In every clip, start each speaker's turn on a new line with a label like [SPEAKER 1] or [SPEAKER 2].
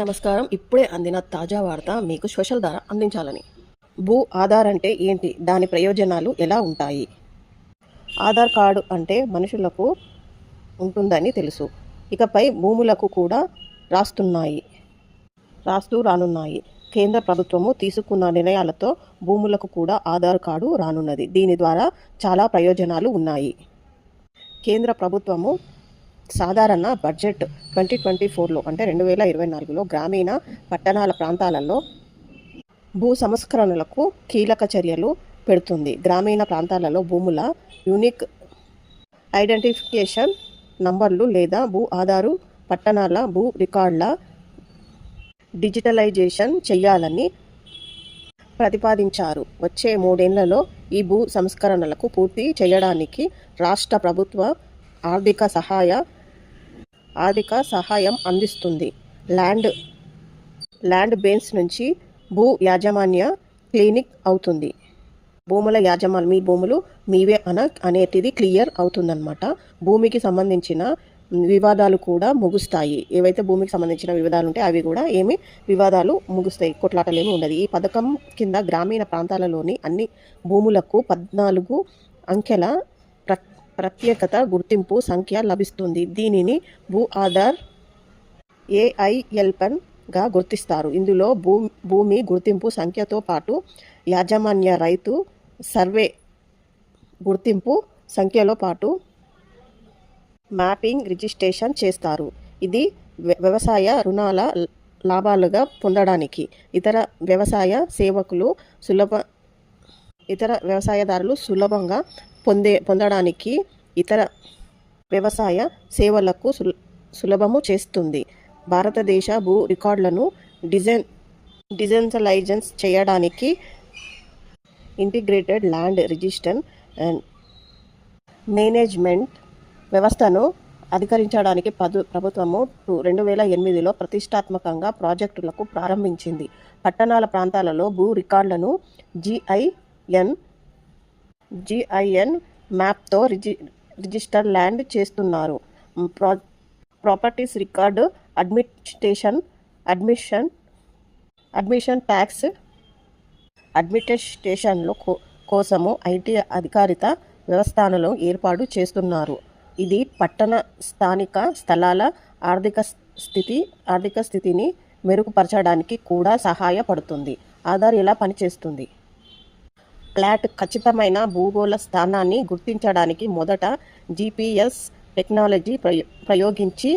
[SPEAKER 1] నమస్కారం. ఇప్పుడే అందిన తాజా వార్త మీకు సోషల్ ద్వారా అందించాలని. భూ ఆధార్ అంటే ఏంటి? దాని ప్రయోజనాలు ఎలా ఉంటాయి? ఆధార్ కార్డు అంటే మనుషులకు ఉంటుందని తెలుసు. ఇకపై భూములకు కూడా రాస్తున్నాయి. రాస్తూ రానున్నాయి. కేంద్ర ప్రభుత్వము తీసుకున్న నిర్ణయాలతో భూములకు కూడా ఆధార్ కార్డు రానున్నది. దీని ద్వారా చాలా ప్రయోజనాలు ఉన్నాయి. కేంద్ర ప్రభుత్వము సాధారణ బడ్జెట్ ట్వంటీ ట్వంటీ ఫోర్లో అంటే రెండు వేల ఇరవై నాలుగులో గ్రామీణ పట్టణాల ప్రాంతాలలో భూ సంస్కరణలకు కీలక చర్యలు పెడుతుంది. గ్రామీణ ప్రాంతాలలో భూముల యూనిక్ ఐడెంటిఫికేషన్ నంబర్లు లేదా భూ ఆధారు పట్టణాల భూ రికార్డుల డిజిటలైజేషన్ చేయాలని ప్రతిపాదించారు. వచ్చే మూడేళ్ళలో ఈ భూ సంస్కరణలకు పూర్తి చేయడానికి రాష్ట్ర ప్రభుత్వ ఆర్థిక సహాయ ఆర్థిక సహాయం అందిస్తుంది. ల్యాండ్ ల్యాండ్ బేన్స్ నుంచి భూ యాజమాన్య క్లినిక్ అవుతుంది. భూముల యాజమాన్యం మీ భూములు మీవే అన అనేటిది క్లియర్ అవుతుందన్నమాట. భూమికి సంబంధించిన వివాదాలు కూడా ముగుస్తాయి. ఏవైతే భూమికి సంబంధించిన వివాదాలు ఉంటాయి అవి కూడా ఏమి వివాదాలు ముగుస్తాయి. కొట్లాటలు ఏమి ఉండదు. ఈ పథకం కింద గ్రామీణ ప్రాంతాలలోని అన్ని భూములకు పద్నాలుగు అంకెల ప్ర ప్రత్యేకత గుర్తింపు సంఖ్య లభిస్తుంది. దీనిని భూ ఆధార్ ఏఐఎల్పన్గా గుర్తిస్తారు. ఇందులో భూ భూమి గుర్తింపు సంఖ్యతో పాటు యాజమాన్య రైతు సర్వే గుర్తింపు సంఖ్యలో పాటు మ్యాపింగ్ రిజిస్ట్రేషన్ చేస్తారు. ఇది వ్య- వ్యవసాయ రుణాల లాభాలుగా పొందడానికి. ఇతర వ్యవసాయ సేవకులు సులభ ఇతర వ్యవసాయదారులు సులభంగా పొందే పొందడానికి ఇతర వ్యవసాయ సేవలకు సుల సులభము చేస్తుంది. భారతదేశ భూ రికార్డులను డిజైన్ డిజెన్సలైజెన్స్ చేయడానికి integrated land register and management వ్యవస్థను అధికరించడానికి పదు ప్రభుత్వము రెండు వేల ఎనిమిదిలో ప్రతిష్టాత్మకంగా ప్రాజెక్టులకు ప్రారంభించింది. పట్టణాల ప్రాంతాలలో భూ రికార్డులను జిఐఎన్ జిఐఎన్ మ్యాప్తో రిజి రిజిస్టర్ ల్యాండ్ చేస్తున్నారు. ప్రా properties record administration admission admission tax అడ్మినిస్ట్రేషన్లో కో- కోసము ఐటీ అధికారిత వ్యవస్థానలో ఏర్పాటు చేస్తున్నారు. ఇది పట్టణ స్థానిక స్థలాల ఆర్థిక స్థితి ఆర్థిక స్థితిని మెరుగుపరచడానికి కూడా సహాయపడుతుంది. ఆధార్ ఎలా పనిచేస్తుంది? ఫ్లాట్ ఖచ్చితమైన భూగోళ స్థానాన్ని గుర్తించడానికి మొదట జీపీఎస్ టెక్నాలజీ ప్రయోగించి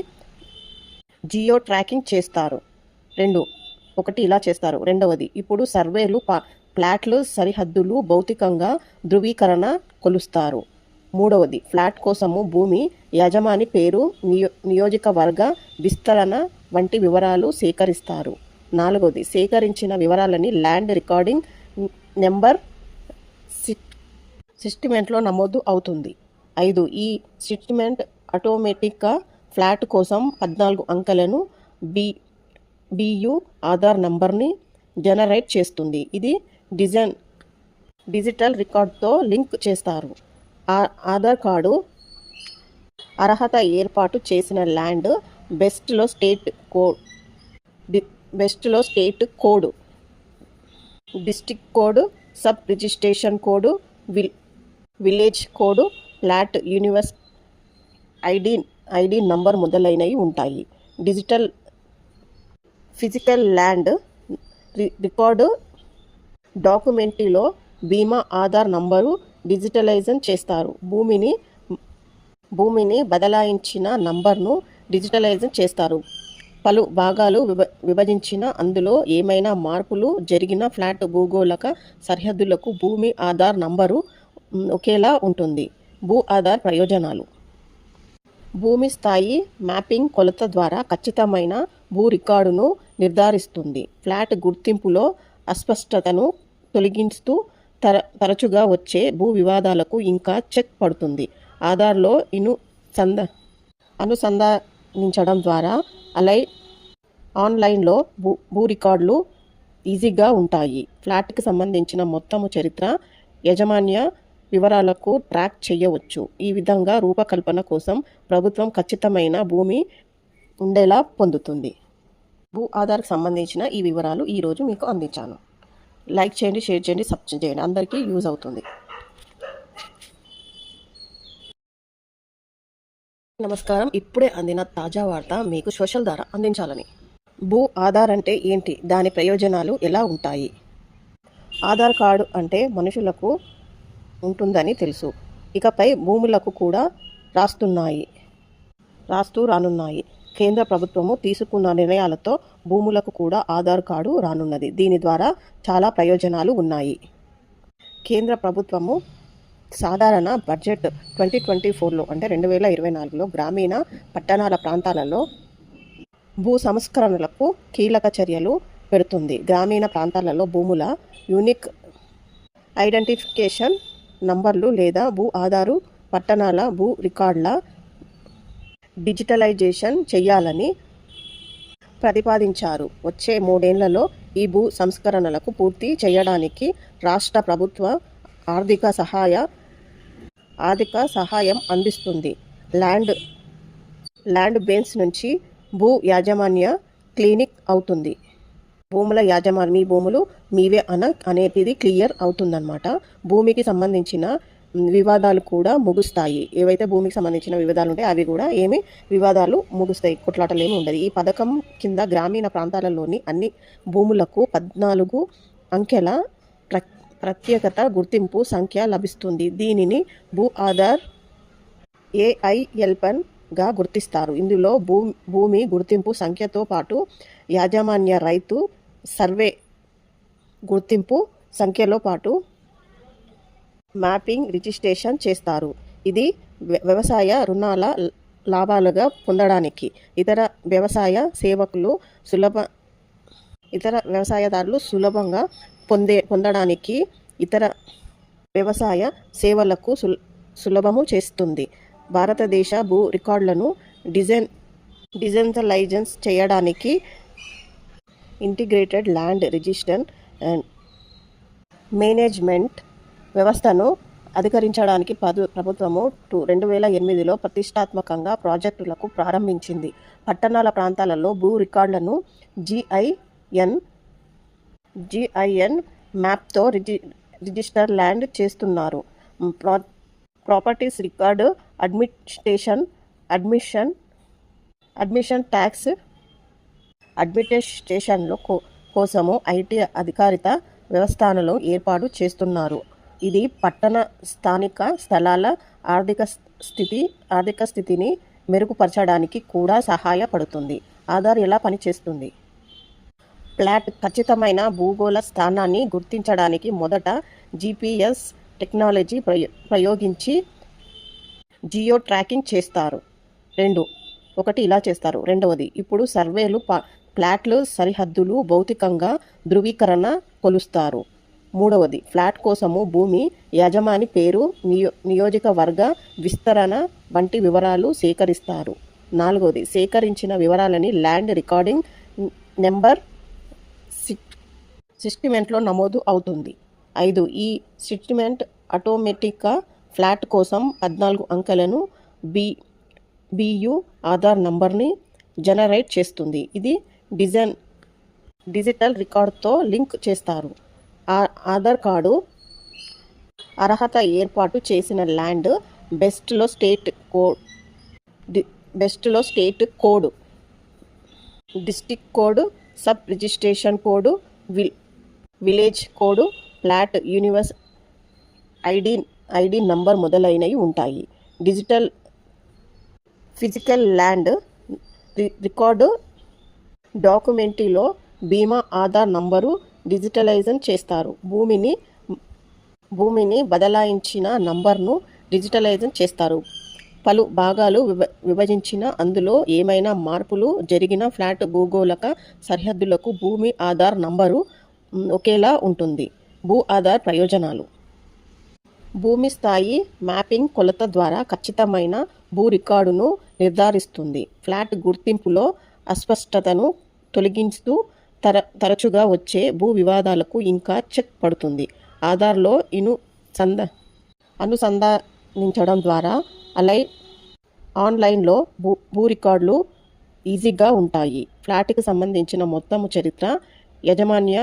[SPEAKER 1] జియో ట్రాకింగ్ చేస్తారు. రెండు ఒకటి ఇలా చేస్తారు. రెండవది ఇప్పుడు సర్వేలు ఫ్లాట్లు సరిహద్దులు భౌతికంగా ధృవీకరణ కొలుస్తారు. మూడవది ఫ్లాట్ కోసము భూమి యజమాని పేరు నియో నియోజకవర్గ విస్తరణ వంటి వివరాలు సేకరిస్తారు. నాలుగవది సేకరించిన వివరాలని ల్యాండ్ రికార్డింగ్ నెంబర్ సిస్టిమెంట్లో నమోదు అవుతుంది. ఐదు ఈ సిస్టిమెంట్ ఆటోమేటిక్గా ఫ్లాట్ కోసం పద్నాలుగు అంకెలను బి బియు ఆధార్ నంబర్ని జనరేట్ చేస్తుంది. ఇది డిజైన్ డిజిటల్ రికార్డ్తో లింక్ చేస్తారు. ఆ- ఆధార్ కార్డు అర్హత ఏర్పాటు చేసిన ల్యాండ్ బెస్ట్లో state code బెస్ట్లో state code district code sub registration code will village code flat universe ID ID number మొదలైనవి ఉంటాయి. డిజిటల్ ఫిజికల్ ల్యాండ్ రి- రికార్డు డాక్యుమెంటరీలో బీమా ఆధార్ నంబరు డిజిటలైజన్ చేస్తారు. భూమిని భూమిని బదలాయించిన నంబర్ను డిజిటలైజన్ చేస్తారు. పలు భాగాలు విభ విభజించిన అందులో ఏమైనా మార్పులు జరిగిన ఫ్లాట్ భూగోళక సరిహద్దులకు భూమి ఆధార్ నంబరు ఒకేలా ఉంటుంది. భూ ఆధార్ ప్రయోజనాలు. భూమి స్థాయి మ్యాపింగ్ కొలత ద్వారా ఖచ్చితమైన భూ రికార్డును నిర్ధారిస్తుంది. ఫ్లాట్ గుర్తింపులో అస్పష్టతను తొలగిస్తూ తర తరచుగా వచ్చే భూ వివాదాలకు ఇంకా చెక్ పడుతుంది. ఆధార్లో ఇను సంద అనుసంధానించడం ద్వారా అలై ఆన్లైన్లో భూ భూ రికార్డులు ఈజీగా ఉంటాయి. ఫ్లాట్కి సంబంధించిన మొత్తము చరిత్ర యజమాన్య వివరాలకు ట్రాక్ చేయవచ్చు. ఈ విధంగా రూపకల్పన కోసం ప్రభుత్వం ఖచ్చితమైన భూమి ఉండేలా పొందుతుంది. భూ ఆధార్కు సంబంధించిన ఈ వివరాలు ఈరోజు మీకు అందించాను. లైక్ చేయండి షేర్ చేయండి సబ్స్క్రైబ్ చేయండి. అందరికీ యూజ్ అవుతుంది. నమస్కారం. ఇప్పుడే అందిన తాజా వార్త మీకు సోషల్ ద్వారా అందించాలని. భూ ఆధార్ అంటే ఏంటి? దాని ప్రయోజనాలు ఎలా ఉంటాయి? ఆధార్ కార్డు అంటే మనుషులకు ఉంటుందని తెలుసు. ఇకపై భూములకు కూడా రాస్తున్నాయి. రాస్తూ రానున్నాయి. కేంద్ర ప్రభుత్వము తీసుకున్న నిర్ణయాలతో భూములకు కూడా ఆధార్ కార్డు రానున్నది. దీని ద్వారా చాలా ప్రయోజనాలు ఉన్నాయి. కేంద్ర ప్రభుత్వము సాధారణ బడ్జెట్ ట్వంటీ ట్వంటీ ఫోర్లో అంటే రెండు వేల ఇరవై నాలుగులో గ్రామీణ పట్టణాల ప్రాంతాలలో భూ సంస్కరణలకు కీలక చర్యలు పెడుతుంది. గ్రామీణ ప్రాంతాలలో భూముల యూనిక్ ఐడెంటిఫికేషన్ నంబర్లు లేదా భూ ఆధారు పట్టణాల భూ రికార్డుల డిజిటలైజేషన్ చేయాలని ప్రతిపాదించారు. వచ్చే మూడేళ్ళలో ఈ భూ సంస్కరణలకు పూర్తి చేయడానికి రాష్ట్ర ప్రభుత్వ ఆర్థిక సహాయ ఆర్థిక సహాయం అందిస్తుంది. ల్యాండ్ ల్యాండ్ బేన్స్ నుంచి భూ యాజమాన్య క్లినిక్ అవుతుంది. భూముల యాజమాన్య భూములు మీవే అన అనేది క్లియర్ అవుతుందన్నమాట. భూమికి సంబంధించిన వివాదాలు కూడా ముగుస్తాయి. ఏవైతే భూమికి సంబంధించిన వివాదాలు ఉంటాయి అవి కూడా ఏమి వివాదాలు ముగుస్తాయి కొట్లాటలు ఏమి ఉండదు. ఈ పథకం కింద గ్రామీణ ప్రాంతాలలోని అన్ని భూములకు పద్నాలుగు అంకెల ప్ర ప్రత్యేకత గుర్తింపు సంఖ్య లభిస్తుంది. దీనిని భూ ఆధార్ ఏఐఎల్పన్గా గుర్తిస్తారు. ఇందులో భూ భూమి గుర్తింపు సంఖ్యతో పాటు యాజమాన్య రైతు సర్వే గుర్తింపు సంఖ్యలో పాటు మ్యాపింగ్ రిజిస్ట్రేషన్ చేస్తారు. ఇది వ్య- వ్యవసాయ రుణాల లాభాలుగా పొందడానికి ఇతర వ్యవసాయ సేవకులు సులభ ఇతర వ్యవసాయదారులు సులభంగా పొందే పొందడానికి ఇతర వ్యవసాయ సేవలకు సులభము చేస్తుంది. భారతదేశ భూ రికార్డులను డిజైన్ డిజెంటలైజెన్స్ చేయడానికి integrated land register and management వ్యవస్థను అధికరించడానికి పదు ప్రభుత్వము టూ రెండు వేల ఎనిమిదిలో ప్రతిష్టాత్మకంగా ప్రాజెక్టులకు ప్రారంభించింది. పట్టణాల ప్రాంతాలలో భూ రికార్డులను జిఐఎన్ జిఐఎన్ మ్యాప్తో రిజి రిజిస్టర్ ల్యాండ్ చేస్తున్నారు. ప్రా properties record administration admission admission tax అడ్మినిస్ట్రేషన్లో కో కోసము ఐటీ అధికారిత వ్యవస్థానలో ఏర్పాటు చేస్తున్నారు. ఇది పట్టణ స్థానిక స్థలాల ఆర్థిక స్థితి ఆర్థిక స్థితిని మెరుగుపరచడానికి కూడా సహాయపడుతుంది. ఆధార్ ఎలా పనిచేస్తుంది? ప్లాట్ ఖచ్చితమైన భూగోళ స్థానాన్ని గుర్తించడానికి మొదట జీపీఎస్ టెక్నాలజీ ప్రయో ప్రయోగించి జియో ట్రాకింగ్ చేస్తారు. రెండు ఒకటి ఇలా చేస్తారు. రెండవది ఇప్పుడు సర్వేలు ప ఫ్లాట్లు సరిహద్దులు భౌతికంగా ధృవీకరణ కొలుస్తారు. మూడవది ఫ్లాట్ కోసము భూమి యజమాని పేరు నియో నియోజకవర్గ విస్తరణ వంటి వివరాలు సేకరిస్తారు. నాలుగవది సేకరించిన వివరాలని ల్యాండ్ రికార్డింగ్ నెంబర్ సిస్టిమెంట్లో నమోదు అవుతుంది. ఐదు ఈ సిస్టిమెంట్ ఆటోమేటిక్గా ఫ్లాట్ కోసం పద్నాలుగు అంకెలను బి బియు ఆధార్ నంబర్ని జనరేట్ చేస్తుంది. ఇది డిజైన్ డిజిటల్ రికార్డ్తో లింక్ చేస్తారు. ఆ ఆధార్ కార్డు అర్హత ఏర్పాటు చేసిన ల్యాండ్ బెస్ట్లో state code బెస్ట్లో state code district code sub registration code will village code flat universe ID ID number మొదలైనవి ఉంటాయి. డిజిటల్ ఫిజికల్ ల్యాండ్ రి- రికార్డు డాక్యుమెంటీలో బీమా ఆధార్ నంబరు డిజిటలైజన్ చేస్తారు. భూమిని భూమిని బదలాయించిన నంబర్ను డిజిటలైజన్ చేస్తారు. పలు భాగాలు విభ విభజించిన అందులో ఏమైనా మార్పులు జరిగిన ఫ్లాట్ భూగోళక సరిహద్దులకు భూమి ఆధార్ నంబరు ఒకేలా ఉంటుంది. భూ ఆధార్ ప్రయోజనాలు. భూమి స్థాయి మ్యాపింగ్ కొలత ద్వారా ఖచ్చితమైన భూ రికార్డును నిర్ధారిస్తుంది. ఫ్లాట్ గుర్తింపులో అస్పష్టతను తొలగిస్తూ తర తరచుగా వచ్చే భూ వివాదాలకు ఇంకా చెక్ పడుతుంది. ఆధార్లో ఇను సంద అనుసంధానించడం ద్వారా అలై ఆన్లైన్లో భూ భూ రికార్డులు ఈజీగా ఉంటాయి. ఫ్లాట్కి సంబంధించిన మొత్తము చరిత్ర యజమాన్య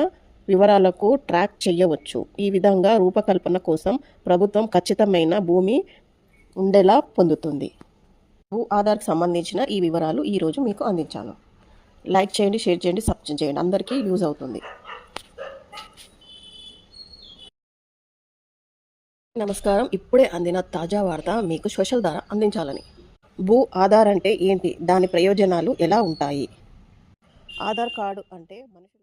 [SPEAKER 1] వివరాలకు ట్రాక్ చేయవచ్చు. ఈ విధంగా రూపకల్పన కోసం ప్రభుత్వం ఖచ్చితమైన భూమి ఉండేలా పొందుతుంది. భూ ఆధార్కి సంబంధించిన ఈ వివరాలు ఈరోజు మీకు అందించాను. లైక్ చేయండి షేర్ చేయండి సబ్స్క్రైబ్ చేయండి. అందరికీ యూజ్ అవుతుంది. నమస్కారం. ఇప్పుడే అందిన తాజా వార్త మీకు సోషల్ ద్వారా అందించాలని. భూ ఆధార్ అంటే ఏంటి? దాని ప్రయోజనాలు ఎలా ఉంటాయి? ఆధార్ కార్డు అంటే మనిషి